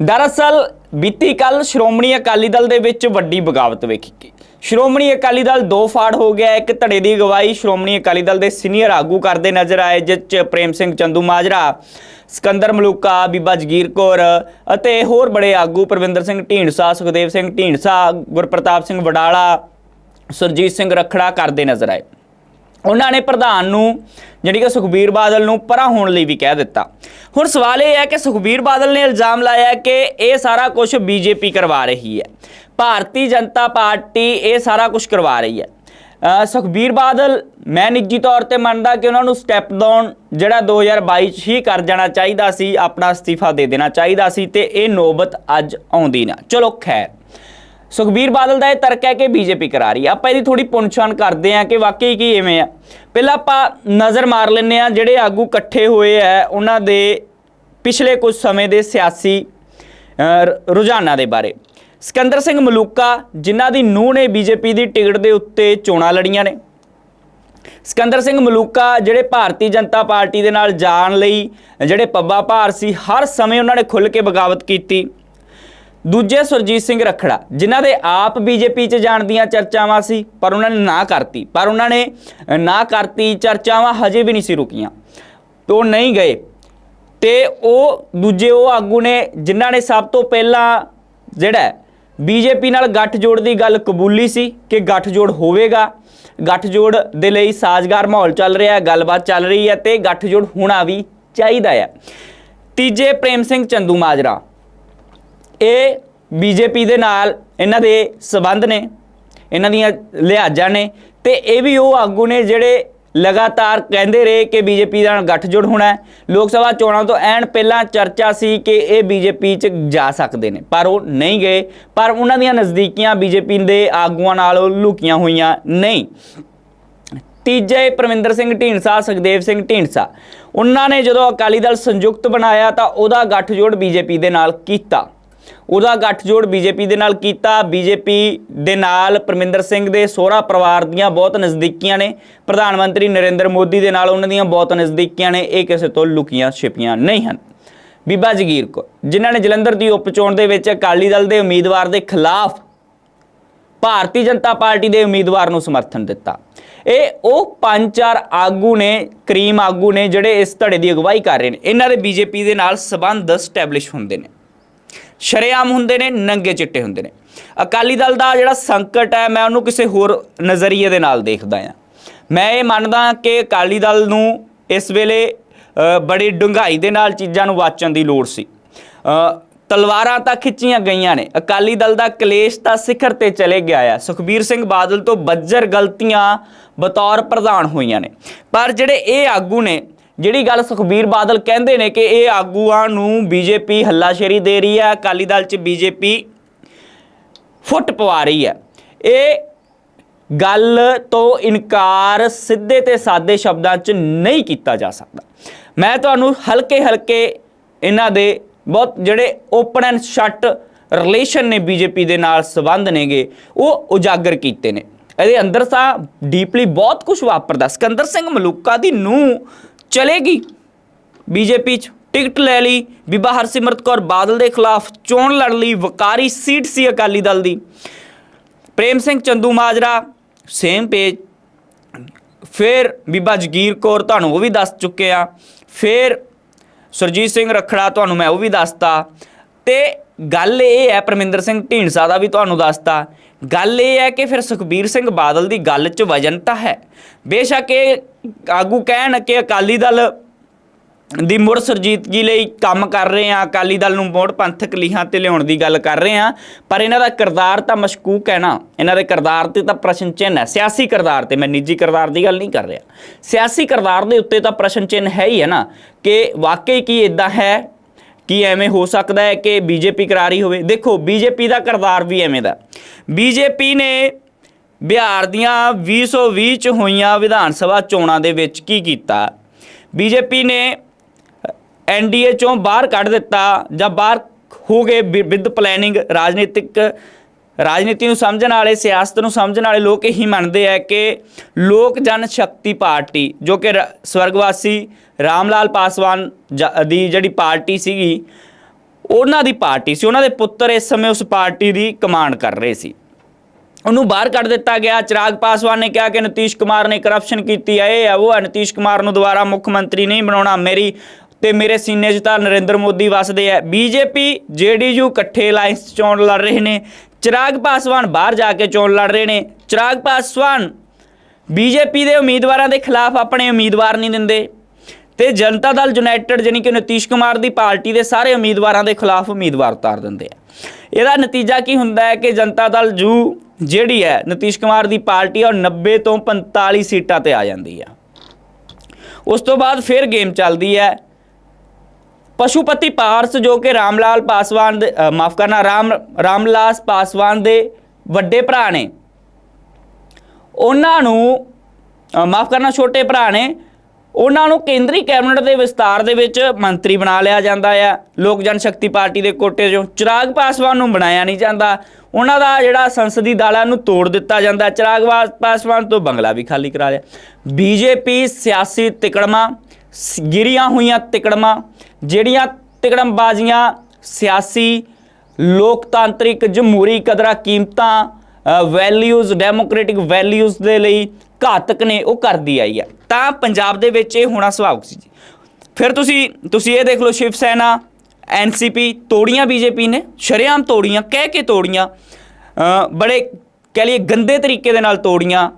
ਦਰਅਸਲ, ਬੀਤੀ ਕੱਲ ਸ਼੍ਰੋਮਣੀ ਅਕਾਲੀ ਦਲ ਦੇ ਵਿੱਚ ਵੱਡੀ ਬਗਾਵਤ ਵੇਖੀ ਗਈ। ਸ਼੍ਰੋਮਣੀ ਅਕਾਲੀ ਦਲ ਦੋ ਫਾੜ ਹੋ ਗਿਆ, ਇੱਕ ਧੜੇ ਦੀ ਅਗਵਾਈ ਸ਼੍ਰੋਮਣੀ ਅਕਾਲੀ ਦਲ ਦੇ ਸੀਨੀਅਰ ਆਗੂ ਕਰਦੇ ਨਜ਼ਰ ਆਏ, ਜਿਸ 'ਚ ਪ੍ਰੇਮ ਸਿੰਘ ਚੰਦੂ ਮਾਜਰਾ, ਸਿਕੰਦਰ ਮਲੂਕਾ, ਬੀਬਾ ਜਗੀਰ ਕੌਰ ਅਤੇ ਹੋਰ ਬੜੇ ਆਗੂ ਪ੍ਰਵਿੰਦਰ ਸਿੰਘ ਢੀਂਡਸਾ, ਸੁਖਦੇਵ ਸਿੰਘ ਢੀਂਡਸਾ, ਗੁਰਪ੍ਰਤਾਪ ਸਿੰਘ ਵਡਾਲਾ, ਸੁਰਜੀਤ ਸਿੰਘ ਰਖੜਾ ਕਰਦੇ ਨਜ਼ਰ ਆਏ। ਉਹਨਾਂ ਨੇ ਪ੍ਰਧਾਨ ਨੂੰ ਜਿਹੜੀ ਕਿ ਸੁਖਬੀਰ ਬਾਦਲ ਨੂੰ ਪਰਾਂ ਹੋਣ ਲਈ ਵੀ ਕਹਿ ਦਿੱਤਾ। ਹੁਣ ਸਵਾਲ ਇਹ ਹੈ ਕਿ ਸੁਖਬੀਰ ਬਾਦਲ ਨੇ ਇਲਜ਼ਾਮ ਲਾਇਆ ਕਿ ਇਹ ਸਾਰਾ ਕੁਝ ਬੀਜੇਪੀ ਕਰਵਾ ਰਹੀ ਹੈ। ਭਾਰਤੀ ਜਨਤਾ ਪਾਰਟੀ ਇਹ ਸਾਰਾ ਕੁਝ ਕਰਵਾ ਰਹੀ ਹੈ। ਸੁਖਬੀਰ ਬਾਦਲ, ਮੈਂ ਨਿੱਜੀ ਤੌਰ ਤੇ ਮੰਨਦਾ ਕਿ ਉਹਨਾਂ ਨੂੰ ਸਟੈਪ ਡਾਊਨ ਜਿਹੜਾ 2022 ਚ ਹੀ ਕਰ ਜਾਣਾ ਚਾਹੀਦਾ ਸੀ, ਆਪਣਾ ਅਸਤੀਫਾ ਦੇ ਦੇਣਾ ਚਾਹੀਦਾ ਸੀ ਤੇ ਇਹ ਨੌਬਤ ਅੱਜ ਆਉਂਦੀ ਨਾ। ਚਲੋ ਖੈਰ। ਸੁਖਬੀਰ ਬਾਦਲ ਦਾ ਇਹ ਤਰਕ ਹੈ ਕਿ ਬੀਜੇਪੀ ਕਰਾ ਰਹੀ ਹੈ। ਆਪਾਂ ਇਹਦੀ ਥੋੜੀ ਪੁੰਛਾਣ ਕਰਦੇ ਹਾਂ ਕਿ ਵਾਕਈ ਕੀ ਐਵੇਂ ਆ। ਪਹਿਲਾਂ ਆਪਾਂ ਨਜ਼ਰ ਮਾਰ ਲੈਂਦੇ ਆ ਜਿਹੜੇ ਆਗੂ ਇਕੱਠੇ ਹੋਏ ਆ, ਉਹਨਾਂ ਦੇ ਪਿਛਲੇ ਕੁਝ ਸਮੇਂ ਦੇ ਸਿਆਸੀ ਰੁਝਾਨਾਂ ਦੇ ਬਾਰੇ। ਸਿਕੰਦਰ ਸਿੰਘ ਮਲੂਕਾ, ਜਿਨ੍ਹਾਂ ਦੀ ਨੂੰਹ ਨੇ ਬੀਜੇਪੀ ਦੀ ਟਿਕਟ ਦੇ ਉੱਤੇ ਚੋਣਾਂ ਲੜੀਆਂ ਨੇ। ਸਿਕੰਦਰ ਸਿੰਘ ਮਲੂਕਾ, ਜਿਹੜੇ ਭਾਰਤੀ ਜਨਤਾ ਪਾਰਟੀ ਦੇ ਨਾਲ ਜਾਣ ਲਈ, ਜਿਹੜੇ ਪੱਬਾ ਭਾਰ ਸੀ, ਹਰ ਸਮੇਂ ਉਹਨਾਂ ਨੇ ਖੁੱਲ੍ਹ ਕੇ ਬਗਾਵਤ ਕੀਤੀ। ਦੂਜੇ ਸੁਰਜੀਤ ਸਿੰਘ ਰਖੜਾ, ਜਿਨ੍ਹਾਂ ਦੇ ਆਪ ਬੀਜੇਪੀ 'ਚ ਜਾਣ ਦੀਆਂ ਚਰਚਾਵਾਂ ਸੀ, ਪਰ ਉਹਨਾਂ ਨੇ ਨਾ ਕਰਤੀ। ਪਰ ਉਹਨਾਂ ਨੇ ਨਾ ਕਰਤੀ ਚਰਚਾਵਾਂ ਹਜੇ ਵੀ ਨਹੀਂ ਸੀ ਰੁਕੀਆਂ। ਤੇ ਉਹ ਨਹੀਂ ਗਏ। ਤੇ ਉਹ, ਦੂਜੇ ਉਹ ਆਗੂ ਨੇ, ਜਿਨ੍ਹਾਂ ਨੇ ਸਭ ਤੋਂ ਪਹਿਲਾਂ ਜਿਹੜਾ ਬੀਜੇਪੀ ਨਾਲ ਗੱਠਜੋੜ ਦੀ ਗੱਲ ਕਬੂਲੀ ਸੀ ਕਿ ਗੱਠਜੋੜ ਹੋਵੇਗਾ। ਗੱਠਜੋੜ ਦੇ ਲਈ ਸਾਜ਼ਗਾਰ ਮਾਹੌਲ ਚੱਲ ਰਿਹਾ ਹੈ, ਗੱਲਬਾਤ ਚੱਲ ਰਹੀ ਹੈ ਤੇ ਗੱਠਜੋੜ ਹੋਣਾ ਵੀ ਚਾਹੀਦਾ ਹੈ। ਤੀਜੇ ਪ੍ਰੇਮ ਸਿੰਘ ਚੰਦੂ ਮਾਜਰਾ ਇਹ ਬੀਜੇਪੀ ਦੇ ਨਾਲ ਇਹਨਾਂ ਦੇ ਸਬੰਧ ਨੇ, ਇਹਨਾਂ ਦੀਆਂ ਲਿਹਾਜ਼ਾਂ ਨੇ ਤੇ ਇਹ ਵੀ ਉਹ ਆਗੂ ਨੇ ਜਿਹੜੇ ਲਗਾਤਾਰ ਕਹਿੰਦੇ ਰਹੇ ਕਿ ਬੀਜੇਪੀ ਨਾਲ ਗੱਠਜੋੜ ਹੋਣਾ ਹੈ। ਲੋਕ ਸਭਾ ਚੋਣਾਂ ਤੋਂ ਐਨ ਪਹਿਲਾਂ ਚਰਚਾ ਸੀ ਕਿ ਇਹ ਬੀਜੇਪੀ 'ਚ ਜਾ ਸਕਦੇ ਨੇ, ਪਰ ਉਹ ਨਹੀਂ ਗਏ। ਪਰ ਉਹਨਾਂ ਦੀਆਂ ਨਜ਼ਦੀਕੀਆਂ ਬੀਜੇਪੀ ਦੇ ਆਗੂਆਂ ਨਾਲ ਲੁਕੀਆਂ ਹੋਈਆਂ ਨਹੀਂ। ਤੀਜੇ ਪਰਮਿੰਦਰ ਸਿੰਘ ਢੀਂਡਸਾ, ਸੁਖਦੇਵ ਸਿੰਘ ਢੀਂਡਸਾ। ਉਹਨਾਂ ਨੇ ਜਦੋਂ ਅਕਾਲੀ ਦਲ ਸੰਯੁਕਤ ਬਣਾਇਆ ਤਾਂ ਉਹਦਾ ਗੱਠਜੋੜ ਬੀਜੇਪੀ ਦੇ ਨਾਲ ਕੀਤਾ। ਉਹਦਾ ਗੱਠਜੋੜ ਬੀਜੇਪੀ ਦੇ ਨਾਲ ਕੀਤਾ। ਬੀਜੇਪੀ ਦੇ ਨਾਲ ਪਰਮਿੰਦਰ ਸਿੰਘ ਦੇ ਸਹੁਰਾ ਪਰਿਵਾਰ ਦੀਆਂ ਬਹੁਤ ਨਜ਼ਦੀਕੀਆਂ ਨੇ। ਪ੍ਰਧਾਨ ਮੰਤਰੀ ਨਰਿੰਦਰ ਮੋਦੀ ਦੇ ਨਾਲ ਉਹਨਾਂ ਦੀਆਂ ਬਹੁਤ ਨਜ਼ਦੀਕੀਆਂ ਨੇ। ਇਹ ਕਿਸੇ ਤੋਂ ਲੁਕੀਆਂ ਛਿਪੀਆਂ ਨਹੀਂ ਹਨ। ਬੀਬਾ ਜਗੀਰ ਕੌਰ, ਜਿਨ੍ਹਾਂ ਨੇ ਜਲੰਧਰ ਦੀ ਉਪ ਚੋਣ ਦੇ ਵਿੱਚ ਅਕਾਲੀ ਦਲ ਦੇ ਉਮੀਦਵਾਰ ਦੇ ਖਿਲਾਫ ਭਾਰਤੀ ਜਨਤਾ ਪਾਰਟੀ ਦੇ ਉਮੀਦਵਾਰ ਨੂੰ ਸਮਰਥਨ ਦਿੱਤਾ। ਇਹ ਉਹ ਪੰਜ ਚਾਰ ਆਗੂ ਨੇ, ਕਰੀਮ ਆਗੂ ਨੇ, ਜਿਹੜੇ ਇਸ ਧੜੇ ਦੀ ਅਗਵਾਈ ਕਰ ਰਹੇ ਨੇ। ਇਹਨਾਂ ਦੇ ਬੀਜੇਪੀ ਦੇ ਨਾਲ ਸਬੰਧ ਸਟੈਬਲਿਸ਼ ਹੁੰਦੇ ਨੇ। ਸ਼ਰੇਆਮ ਹੁੰਦੇ ਨੇ, ਨੰਗੇ ਚਿੱਟੇ ਹੁੰਦੇ ਨੇ। ਅਕਾਲੀ ਦਲ ਦਾ ਜਿਹੜਾ ਸੰਕਟ ਹੈ, ਮੈਂ ਉਹਨੂੰ ਕਿਸੇ ਹੋਰ ਨਜ਼ਰੀਏ ਦੇ ਨਾਲ ਦੇਖਦਾ ਹਾਂ। ਮੈਂ ਇਹ ਮੰਨਦਾ ਕਿ ਅਕਾਲੀ ਦਲ ਨੂੰ ਇਸ ਵੇਲੇ ਬੜੀ ਡੂੰਘਾਈ ਦੇ ਨਾਲ ਚੀਜ਼ਾਂ ਨੂੰ ਵਾਚਣ ਦੀ ਲੋੜ ਸੀ। ਤਲਵਾਰਾਂ ਤਾਂ ਖਿੱਚੀਆਂ ਗਈਆਂ ਨੇ। ਅਕਾਲੀ ਦਲ ਦਾ ਕਲੇਸ਼ ਤਾਂ ਸਿਖਰ ਤੇ ਚਲੇ ਗਿਆ ਆ। ਸੁਖਬੀਰ ਸਿੰਘ ਬਾਦਲ ਤੋਂ ਬੱਜਰ ਗਲਤੀਆਂ ਬਤੌਰ ਪ੍ਰਧਾਨ ਹੋਈਆਂ ਨੇ। ਪਰ ਜਿਹੜੇ ਇਹ ਆਗੂ ਨੇ ਜਿਹੜੀ ਗੱਲ ਸੁਖਬੀਰ ਬਾਦਲ ਕਹਿੰਦੇ ਨੇ ਕਿ ਇਹ ਆਗੂਆਂ ਨੂੰ ਬੀਜੇਪੀ ਹੱਲਾਸ਼ੇਰੀ ਦੇ ਰਹੀ ਹੈ, ਅਕਾਲੀ ਦਲ 'ਚ ਬੀਜੇਪੀ ਫੁੱਟ ਪਵਾ ਰਹੀ ਹੈ। ਇਹ ਗੱਲ ਤੋਂ ਇਨਕਾਰ ਸਿੱਧੇ ਤੇ ਸਾਦੇ ਸ਼ਬਦਾਂ 'ਚ ਨਹੀਂ ਕੀਤਾ ਜਾ ਸਕਦਾ। ਮੈਂ ਤੁਹਾਨੂੰ ਹਲਕੇ ਹਲਕੇ ਇਹਨਾਂ ਦੇ ਬਹੁਤ ਜਿਹੜੇ ਓਪਨ ਐਂਡ ਸ਼ਟ ਰਿਲੇਸ਼ਨ ਨੇ ਬੀਜੇਪੀ ਦੇ ਨਾਲ ਸੰਬੰਧ ਨੇਗੇ, ਉਹ ਉਜਾਗਰ ਕੀਤੇ ਨੇ। ਇਹਦੇ ਅੰਦਰ ਤਾਂ ਡੀਪਲੀ ਬਹੁਤ ਕੁਝ ਵਾਪਰਦਾ। ਸਿਕੰਦਰ ਸਿੰਘ ਮਲੂਕਾ ਦੀ ਨੂੰ ਚਲੇਗੀ। ਬੀਜੇਪੀ ਚ ਟਿਕਟ ਲੈ ਲਈ ਬੀਬਾ ਹਰਸਿਮਰਤ ਕੌਰ ਬਾਦਲ ਦੇ ਖਿਲਾਫ ਚੋਣ ਲੜ ਲਈ ਵਕਾਰੀ ਸੀਟ ਸੀ ਅਕਾਲੀ ਦਲ ਦੀ। Prem Singh Chandu Majra, same page. ਫਿਰ ਬੀਬਾ ਜਗੀਰ ਕੌਰ ਤੁਹਾਨੂੰ ਉਹ ਵੀ ਦੱਸ ਚੁੱਕੇ ਆ। ਫਿਰ ਸੁਰਜੀਤ ਸਿੰਘ ਰਖੜਾ ਤੁਹਾਨੂੰ ਮੈਂ ਉਹ ਵੀ ਦੱਸਤਾ। ਤੇ ਗੱਲ ਇਹ ਹੈ, ਪਰਮਿੰਦਰ ਸਿੰਘ ਢੀਂਡਸਾ ਦਾ ਵੀ ਤੁਹਾਨੂੰ ਦੱਸਤਾ। ਗੱਲ ਇਹ ਹੈ ਕਿ ਫਿਰ ਸੁਖਬੀਰ ਸਿੰਘ ਬਾਦਲ ਦੀ ਗੱਲ 'ਚ ਵਜਨ ਤਾਂ ਹੈ। ਬੇਸ਼ੱਕ ਇਹ ਆਗੂ ਕਹਿਣ ਕਿ ਅਕਾਲੀ ਦਲ ਦੀ ਮੁੜ ਸੁਰਜੀਤ ਲਈ ਕੰਮ ਕਰ ਰਹੇ ਆ, ਅਕਾਲੀ ਦਲ ਨੂੰ ਮੋੜ ਪੰਥਕ ਲੀਹਾਂ ਤੇ ਲਿਆਉਣ ਦੀ ਗੱਲ ਕਰ ਰਹੇ ਆ, ਪਰ ਇਹਨਾਂ ਦਾ ਕਿਰਦਾਰ ਤਾਂ ਮਸ਼ਕੂਕ ਹੈ ਨਾ, ਇਹਨਾਂ ਦੇ ਕਿਰਦਾਰ ਤੇ ਤਾਂ ਪ੍ਰਸ਼ਨ ਚਿੰਨ੍ਹ ਹੈ, ਸਿਆਸੀ ਕਿਰਦਾਰ ਤੇ, ਮੈਂ ਨਿੱਜੀ ਕਿਰਦਾਰ ਦੀ ਗੱਲ ਨਹੀਂ ਕਰ ਰਿਹਾ। ਸਿਆਸੀ ਕਿਰਦਾਰ ਦੇ ਉੱਤੇ ਤਾਂ ਪ੍ਰਸ਼ਨ ਚਿੰਨ੍ਹ ਹੈ ਹੀ ਹੈ ਨਾ, ਕਿ ਵਾਕਈ ਕੀ ਇਦਾਂ ਹੈ, ਕੀ ਐਵੇਂ ਹੋ ਸਕਦਾ ਹੈ ਕਿ ਬੀਜੇਪੀ ਕਰਾਰੀ ਹੋਵੇ। ਦੇਖੋ, ਬੀਜੇਪੀ ਦਾ ਕਿਰਦਾਰ ਵੀ ਐਵੇਂ ਦਾ ਬੀਜੇਪੀ ਨੇ ਬਿਹਾਰ ਦੀਆਂ 2020 ਚ ਹੋਈਆਂ ਵਿਧਾਨ ਸਭਾ ਚੋਣਾਂ ਦੇ ਵਿੱਚ ਕੀ ਕੀਤਾ? ਬੀਜੇਪੀ ਨੇ ਐਨਡੀਏ ਚੋਂ ਬਾਹਰ ਕੱਢ ਦਿੱਤਾ ਜਾਂ ਬਾਹਰ ਹੋ ਗਏ ਵਿਦ ਪਲੈਨਿੰਗ ਰਾਜਨੀਤਿਕ, ਰਾਜਨੀਤੀ ਨੂੰ ਸਮਝਣ ਵਾਲੇ, ਸਿਆਸਤ ਨੂੰ ਸਮਝਣ ਵਾਲੇ ਲੋਕ ਇਹੀ ਮੰਨਦੇ ਆ ਕਿ ਲੋਕ ਜਨ ਸ਼ਕਤੀ ਪਾਰਟੀ, ਜੋ ਕਿ ਰ- ਸਵਰਗਵਾਸੀ ਰਾਮ ਲਾਲ ਪਾਸਵਾਨ ਜ- ਦੀ ਜਿਹੜੀ ਪਾਰਟੀ ਸੀਗੀ, ਉਹਨਾਂ ਦੀ ਪਾਰਟੀ ਸੀ। ਉਹਨਾਂ ਦੇ ਪੁੱਤਰ ਇਸ ਸਮੇਂ ਉਸ ਪਾਰਟੀ ਦੀ ਕਮਾਂਡ ਕਰ ਰਹੇ ਸੀ। ਉਹਨੂੰ ਬਾਹਰ ਕੱਢ ਦਿੱਤਾ ਗਿਆ। ਚਿਰਾਗ ਪਾਸਵਾਨ ਨੇ ਕਿਹਾ ਕਿ ਨਤੀਸ਼ ਕੁਮਾਰ ਨੇ ਕਰਪਸ਼ਨ ਕੀਤੀ ਹੈ ਇਹ ਹੈ ਉਹ ਹੈ ਨਤੀਸ਼ ਕੁਮਾਰ ਨੂੰ ਦੁਬਾਰਾ ਮੁੱਖ ਮੰਤਰੀ ਨਹੀਂ ਬਣਾਉਣਾ। ਮੇਰੀ ਤੇ ਮੇਰੇ ਸੀਨੇ 'ਚ ਤਾਂ ਨਰਿੰਦਰ ਮੋਦੀ ਵਸਦੇ ਆ। ਬੀਜੇਪੀ, ਜੇਡੀਯੂ ਇਕੱਠੇ ਅਲਾਈਅੰਸ 'ਚ ਚੋਣ ਲੜ ਰਹੇ ਨੇ। ਚਿਰਾਗ ਪਾਸਵਾਨ ਬਾਹਰ ਜਾ ਕੇ ਚੋਣ ਲੜ ਰਹੇ ਨੇ। ਚਿਰਾਗ ਪਾਸਵਾਨ, ਬੀਜੇਪੀ ਦੇ ਉਮੀਦਵਾਰਾਂ ਦੇ ਖਿਲਾਫ ਆਪਣੇ ਉਮੀਦਵਾਰ ਨਹੀਂ ਦਿੰਦੇ। ਤੇ ਜਨਤਾ ਦਲ ਯੂਨਾਈਟਿਡ ਜਾਣੀ ਕਿ ਨਤੀਸ਼ ਕੁਮਾਰ ਦੀ ਪਾਰਟੀ ਦੇ ਸਾਰੇ ਉਮੀਦਵਾਰਾਂ ਦੇ ਖਿਲਾਫ ਉਮੀਦਵਾਰ ਉਤਾਰ ਦਿੰਦੇ ਆ। ਇਹਦਾ ਨਤੀਜਾ ਕੀ ਹੁੰਦਾ ਹੈ ਕਿ ਜਨਤਾ ਦਲ ਜੂ ਜਿਹੜੀ ਹੈ, ਨਤੀਸ਼ ਕੁਮਾਰ ਦੀ ਪਾਰਟੀ ਆ, ਉਹ 90 ਤੋਂ 45 ਸੀਟਾਂ ਤੇ ਆ ਜਾਂਦੀ ਆ। ਉਸ ਤੋਂ ਬਾਅਦ ਫਿਰ ਗੇਮ ਚੱਲਦੀ ਹੈ। ਪਸ਼ੂਪਤੀ ਪਾਰਸ ਜੋ ਕਿ ਰਾਮਲਾਲ ਪਾਸਵਾਨ ਦੇ ਮਾਫ ਕਰਨਾ, ਰਾਮ, ਰਾਮਲਾਸ ਪਾਸਵਾਨ ਦੇ ਵੱਡੇ ਭਰਾ ਨੇ। ਉਹਨਾਂ ਨੂੰ ਮਾਫ ਕਰਨਾ, ਛੋਟੇ ਭਰਾ ਨੇ। ਉਹਨਾਂ ਨੂੰ ਕੇਂਦਰੀ ਕੈਬਨਿਟ ਦੇ ਵਿਸਤਾਰ ਦੇ ਵਿੱਚ ਮੰਤਰੀ ਬਣਾ ਲਿਆ ਜਾਂਦਾ ਆ। ਲੋਕ ਜਨ ਸ਼ਕਤੀ ਪਾਰਟੀ ਦੇ ਕੋਟੇ 'ਚੋਂ ਚਿਰਾਗ ਪਾਸਵਾਨ ਨੂੰ ਬਣਾਇਆ ਨਹੀਂ ਜਾਂਦਾ। ਉਹਨਾਂ ਦਾ ਜਿਹੜਾ ਸੰਸਦੀ ਦਲ ਹੈ ਉਹਨੂੰ ਤੋੜ ਦਿੱਤਾ ਜਾਂਦਾ। ਚਿਰਾਗ ਵਾ- ਪਾਸਵਾਨ ਤੋਂ ਬੰਗਲਾ ਵੀ ਖਾਲੀ ਕਰਾ ਲਿਆ। ਬੀਜੇਪੀ ਸਿਆਸੀ ਤਿਕੜਮਾਂ, ਸ- ਗਿਰੀਆਂ ਹੋਈਆਂ ਤਿਕੜਮਾਂ, ਜਿਹੜੀਆਂ ਤਿਕੜਮਬਾਜ਼ੀਆਂ ਸਿਆਸੀ, ਲੋਕਤਾਂਤਰਿਕ ਜਮਹੂਰੀ ਕਦਰਾਂ ਕੀਮਤਾਂ ਵੈਲਿਊਜ਼ ਡੈਮੋਕ੍ਰੈਟਿਕ ਵੈਲਿਊਜ਼ ਦੇ ਲਈ ਘਾਤਕ ਨੇ ਉਹ ਕਰਦੀ ਆਈ ਹੈ ਤਾਂ ਪੰਜਾਬ ਦੇ ਵਿੱਚ ਇਹ ਹੋਣਾ ਸੁਭਾਵਿਕ ਸੀ ਜੀ। ਫਿਰ ਤੁਸੀਂ ਤੁਸੀਂ ਇਹ ਦੇਖ ਲਓ ਸ਼ਿਵ ਸੈਨਾ ਐਨਸੀਪੀ ਤੋੜੀਆਂ ਬੀਜੇਪੀ ਨੇ, ਸ਼ਰੇਆਮ ਤੋੜੀਆਂ, ਕਹਿ ਕੇ ਤੋੜੀਆਂ ਬੜੇ ਕਹਿ ਲਈਏ ਗੰਦੇ ਤਰੀਕੇ ਦੇ ਨਾਲ ਤੋੜੀਆਂ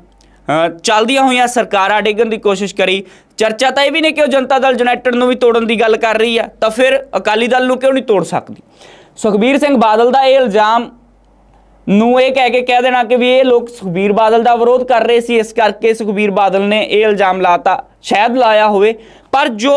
ਚੱਲਦੀਆਂ ਹੋਈਆਂ ਸਰਕਾਰਾਂ ਡੇਗਣ ਦੀ ਕੋਸ਼ਿਸ਼ ਕਰੀ। ਚਰਚਾ ਤਾਂ ਇਹ ਵੀ ਨਹੀਂ ਕਿ ਉਹ ਜਨਤਾ ਦਲ ਯੂਨਾਈਟਿਡ ਨੂੰ ਵੀ ਤੋੜਨ ਦੀ ਗੱਲ ਕਰ ਰਹੀ ਆ, ਤਾਂ ਫਿਰ ਅਕਾਲੀ ਦਲ ਨੂੰ ਕਿਉਂ ਨਹੀਂ ਤੋੜ ਸਕਦੀ? ਸੁਖਬੀਰ ਸਿੰਘ ਬਾਦਲ ਦਾ ਇਹ ਇਲਜ਼ਾਮ ਨੂੰ ਇਹ ਕਹਿ ਕੇ ਕਹਿ ਦੇਣਾ ਕਿ ਵੀ ਇਹ ਲੋਕ ਸੁਖਬੀਰ ਬਾਦਲ ਦਾ ਵਿਰੋਧ ਕਰ ਰਹੇ ਸੀ, ਇਸ ਕਰਕੇ ਸੁਖਬੀਰ ਬਾਦਲ ਨੇ ਇਹ ਇਲਜ਼ਾਮ ਲਾਤਾ, ਸ਼ਾਇਦ ਲਾਇਆ ਹੋਵੇ, ਪਰ ਜੋ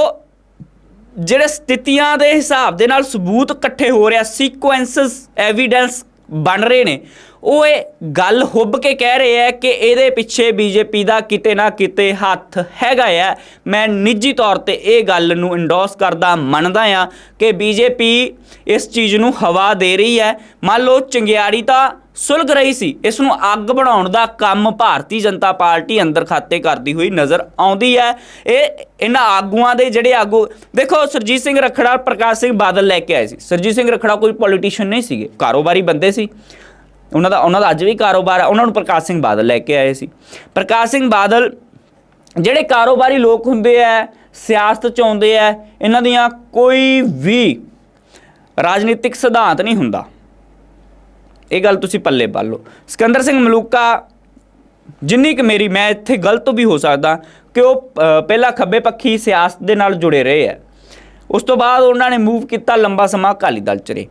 ਜਿਹੜੇ ਸਥਿਤੀਆਂ ਦੇ ਹਿਸਾਬ ਦੇ ਨਾਲ ਸਬੂਤ ਇਕੱਠੇ ਹੋ ਰਿਹਾ ਸੀਕੁਐਂਸਸ ਐਵੀਡੈਂਸ ਬਣ ਰਹੇ ਨੇ ਉਹ ਇਹ ਗੱਲ ਹੁੱਬ ਕੇ ਕਹਿ ਰਹੇ ਹੈ ਕਿ ਇਹਦੇ ਪਿੱਛੇ ਬੀਜੇਪੀ ਦਾ ਕਿਤੇ ਨਾ ਕਿਤੇ ਹੱਥ ਹੈਗਾ ਹੈ ਮੈਂ ਨਿੱਜੀ ਤੌਰ ਤੇ ਇਹ ਗੱਲ ਨੂੰ ਇੰਡੋਸ ਕਰਦਾ, ਮੰਨਦਾ ਆ ਕਿ ਬੀਜੇਪੀ ਇਸ ਚੀਜ਼ ਨੂੰ ਹਵਾ ਦੇ ਰਹੀ ਹੈ। ਮੰਨ ਲਓ ਚੰਗਿਆੜੀ ਤਾਂ ਸੁਲਗ ਰਹੀ ਸੀ, ਇਸ ਨੂੰ ਅੱਗ ਬਣਾਉਣ ਦਾ ਕੰਮ ਭਾਰਤੀ ਜਨਤਾ ਪਾਰਟੀ ਅੰਦਰ ਖਾਤੇ ਕਰਦੀ ਹੋਈ ਨਜ਼ਰ ਆਉਂਦੀ ਹੈ। ਇਹ ਇਹਨਾਂ ਆਗੂਆਂ ਦੇ ਜਿਹੜੇ ਆਗੂ, ਦੇਖੋ ਸਰਜੀਤ ਸਿੰਘ ਰਖੜਾ ਪ੍ਰਕਾਸ਼ ਸਿੰਘ ਬਾਦਲ ਲੈ ਕੇ ਆਏ ਸੀ। ਸਰਜੀਤ ਸਿੰਘ ਰਖੜਾ ਕੋਈ ਪੋਲੀਟੀਸ਼ੀਅਨ ਨਹੀਂ ਸੀਗੇ, ਕਾਰੋਬਾਰੀ ਬੰਦੇ ਸੀ। ਉਹਨਾਂ ਦਾ ਉਹਨਾਂ ਦਾ ਅੱਜ ਵੀ ਕਾਰੋਬਾਰ ਹੈ ਉਹਨਾਂ ਨੂੰ ਪ੍ਰਕਾਸ਼ ਸਿੰਘ ਬਾਦਲ ਲੈ ਕੇ ਆਏ ਸੀ। ਪ੍ਰਕਾਸ਼ ਸਿੰਘ ਬਾਦਲ ਜਿਹੜੇ ਕਾਰੋਬਾਰੀ ਲੋਕ ਹੁੰਦੇ ਆ, ਸਿਆਸਤ ਚ ਆਉਂਦੇ ਆ, ਇਹਨਾਂ ਦੀਆਂ ਕੋਈ ਵੀ ਰਾਜਨੀਤਿਕ ਸਿਧਾਂਤ ਨਹੀਂ ਹੁੰਦਾ। ਇਹ ਗੱਲ ਤੁਸੀਂ ਪੱਲੇ ਪਾ ਲਓ। ਸਿਕੰਦਰ ਸਿੰਘ ਮਲੂਕਾ, ਜਿੰਨੀ ਕਿ ਮੇਰੀ, ਮੈਂ ਇੱਥੇ ਗਲਤ ਵੀ ਹੋ ਸਕਦਾ, ਕਿ ਉਹ ਪਹਿਲਾਂ ਖੱਬੇ ਪੱਖੀ ਸਿਆਸਤ ਦੇ ਨਾਲ ਜੁੜੇ ਰਹੇ ਆ। ਉਸ ਤੋਂ ਬਾਅਦ ਉਹਨਾਂ ਨੇ ਮੂਵ ਕੀਤਾ ਲੰਬਾ ਸਮਾਂ ਅਕਾਲੀ ਦਲ ਚ ਰਹੇ।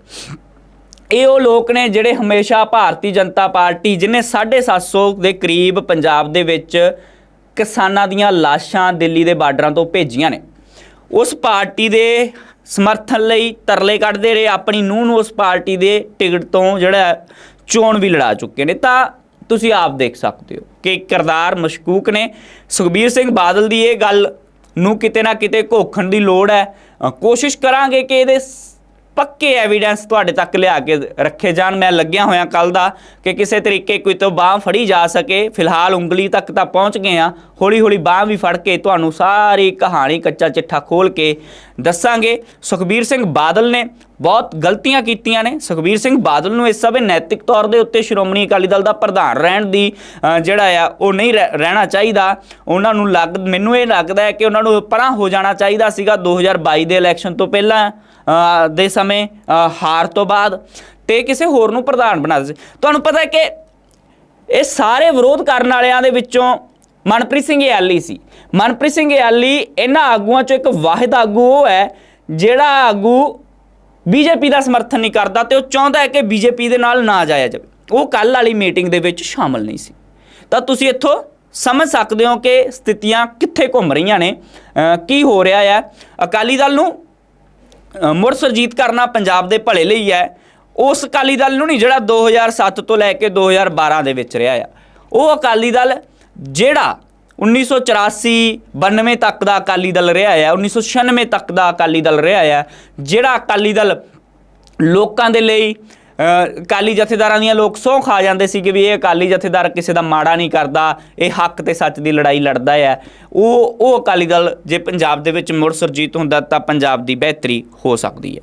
ਇਹ ਉਹ ਲੋਕ ਨੇ ਜਿਹੜੇ ਹਮੇਸ਼ਾ ਭਾਰਤੀ ਜਨਤਾ ਪਾਰਟੀ ਜਿਹਨੇ 750 ਦੇ ਕਰੀਬ ਪੰਜਾਬ ਦੇ ਵਿੱਚ ਕਿਸਾਨਾਂ ਦੀਆਂ ਲਾਸ਼ਾਂ ਦਿੱਲੀ ਦੇ ਬਾਰਡਰਾਂ ਤੋਂ ਭੇਜੀਆਂ ਨੇ। ਉਸ ਪਾਰਟੀ ਦੇ ਸਮਰਥਨ ਲਈ ਤਰਲੇ ਕੱਢਦੇ ਰਹੇ, ਆਪਣੀ ਨੂੰਹ ਨੂੰ ਉਸ ਪਾਰਟੀ ਦੇ ਟਿਕਟ ਤੋਂ ਜਿਹੜਾ ਚੋਣ ਵੀ ਲੜਾ ਚੁੱਕੇ ਨੇ। ਤਾਂ ਤੁਸੀਂ ਆਪ ਦੇਖ ਸਕਦੇ ਹੋ ਕਿ ਕਰਦਾਰ ਮਸ਼ਕੂਕ ਨੇ। ਸੁਖਬੀਰ ਸਿੰਘ ਬਾਦਲ ਦੀ ਇਹ ਗੱਲ ਨੂੰ ਕਿਤੇ ਨਾ ਕਿਤੇ ਘੋਖਣ ਦੀ ਲੋੜ ਹੈ। ਕੋਸ਼ਿਸ਼ ਕਰਾਂਗੇ ਕਿ ਇਹਦੇ ਪੱਕੇ ਐਵੀਡੈਂਸ ਤੁਹਾਡੇ ਤੱਕ ਲਿਆ ਕੇ ਰੱਖੇ ਜਾਣ। ਮੈਂ ਲੱਗਿਆ ਹੋਇਆ ਕੱਲ ਦਾ ਕਿ ਕਿਸੇ ਤਰੀਕੇ ਕੋਈ ਤੋਂ ਬਾਹ ਫੜੀ ਜਾ ਸਕੇ। ਫਿਲਹਾਲ ਉਂਗਲੀ ਤੱਕ ਤਾਂ ਪਹੁੰਚ ਗਏ ਆ ਹੌਲੀ ਹੌਲੀ ਬਾਹ ਵੀ ਫੜ ਕੇ ਤੁਹਾਨੂੰ ਸਾਰੀ ਕਹਾਣੀ ਕੱਚਾ ਚਿੱਠਾ ਖੋਲ ਕੇ ਦੱਸਾਂਗੇ, ਸੁਖਬੀਰ ਸਿੰਘ ਬਾਦਲ ਨੇ ਬਹੁਤ ਗਲਤੀਆਂ ਕੀਤੀਆਂ ਨੇ। ਸੁਖਬੀਰ ਸਿੰਘ ਬਾਦਲ ਨੂੰ ਇਸ ਸਮੇਂ ਨੈਤਿਕ ਤੌਰ ਦੇ ਉੱਤੇ ਸ਼੍ਰੋਮਣੀ ਅਕਾਲੀ ਦਲ ਦਾ ਪ੍ਰਧਾਨ ਰਹਿਣ ਦੀ ਜਿਹੜਾ ਆ, ਉਹ ਨਹੀਂ ਰਹਿ- ਰਹਿਣਾ ਚਾਹੀਦਾ। ਉਹਨਾਂ ਨੂੰ ਲੱਗ, ਮੈਨੂੰ ਇਹ ਲੱਗਦਾ ਹੈ ਕਿ ਉਹਨਾਂ ਨੂੰ ਪਰਾਂ ਹੋ ਜਾਣਾ ਚਾਹੀਦਾ ਸੀਗਾ 2022 ਦੇ ਇਲੈਕਸ਼ਨ ਤੋਂ ਪਹਿਲਾਂ ਦੇ ਸਮੇਂ ਹਾਰ ਤੋਂ ਬਾਅਦ। ਤੇ ਕਿਸੇ ਹੋਰ ਨੂੰ ਪ੍ਰਧਾਨ ਬਣਾ ਦਿੱਤਾ ਸੀ। ਤੁਹਾਨੂੰ ਪਤਾ ਹੈ ਕਿ ਇਹ ਸਾਰੇ ਵਿਰੋਧ ਕਰਨ ਵਾਲਿਆਂ ਦੇ ਵਿੱਚੋਂ ਮਨਪ੍ਰੀਤ ਸਿੰਘ ਯਾਲੀ ਸੀ। ਮਨਪ੍ਰੀਤ ਸਿੰਘ ਯਾਲੀ ਇਹਨਾਂ ਆਗੂਆਂ ਚੋਂ ਇੱਕ ਵਾਹਿਦ ਆਗੂ ਉਹ ਹੈ, ਜਿਹੜਾ ਆਗੂ ਬੀਜੇਪੀ ਦਾ ਸਮਰਥਨ ਨਹੀਂ ਕਰਦਾ ਤੇ ਉਹ ਚਾਹੁੰਦਾ ਹੈ ਕਿ ਬੀਜੇਪੀ ਦੇ ਨਾਲ ਨਾ ਜਾਇਆ ਜਾਵੇ। ਉਹ ਕੱਲ ਵਾਲੀ ਮੀਟਿੰਗ ਦੇ ਵਿੱਚ ਸ਼ਾਮਲ ਨਹੀਂ ਸੀ। ਤਾਂ ਤੁਸੀਂ ਇੱਥੋਂ ਸਮਝ ਸਕਦੇ ਹੋ ਕਿ ਸਥਿਤੀਆਂ ਕਿੱਥੇ ਘੁੰਮ ਰਹੀਆਂ ਨੇ ਕੀ ਹੋ ਰਿਹਾ ਹੈ। ਅਕਾਲੀ ਦਲ ਨੂੰ ਮੁੜ ਸੁਰਜੀਤ ਕਰਨਾ ਪੰਜਾਬ ਦੇ ਭਲੇ ਲਈ ਹੈ। ਉਸ ਅਕਾਲੀ ਦਲ ਨੂੰ ਨਹੀਂ, ਜਿਹੜਾ 2007 ਤੋਂ ਲੈ ਕੇ 2012 ਦੇ ਵਿੱਚ ਰਿਹਾ ਆ। ਉਹ ਅਕਾਲੀ ਦਲ ਜਿਹੜਾ 1984 92 ਤੱਕ ਦਾ ਅਕਾਲੀ ਦਲ ਰਿਹਾ ਆ 1996 ਤੱਕ ਦਾ ਅਕਾਲੀ ਦਲ ਰਿਹਾ ਆ, ਜਿਹੜਾ ਅਕਾਲੀ ਦਲ ਲੋਕਾਂ ਦੇ ਲਈ ਅਕਾਲੀ ਜਥੇਦਾਰਾਂ ਦੀਆਂ ਲੋਕ ਸਹੁੰ ਖਾ ਜਾਂਦੇ ਸੀ ਕਿ ਵੀ ਇਹ ਅਕਾਲੀ ਜਥੇਦਾਰ ਕਿਸੇ ਦਾ ਮਾੜਾ ਨਹੀਂ ਕਰਦਾ, ਇਹ ਹੱਕ ਤੇ ਸੱਚ ਦੀ ਲੜਾਈ ਲੜਦਾ ਹੈ ਉਹ ਉਹ ਅਕਾਲੀ ਦਲ ਜੇ ਪੰਜਾਬ ਦੇ ਵਿੱਚ ਮੁੜ ਸੁਰਜੀਤ ਹੁੰਦਾ ਤਾਂ ਪੰਜਾਬ ਦੀ ਬਿਹਤਰੀ ਹੋ ਸਕਦੀ ਹੈ।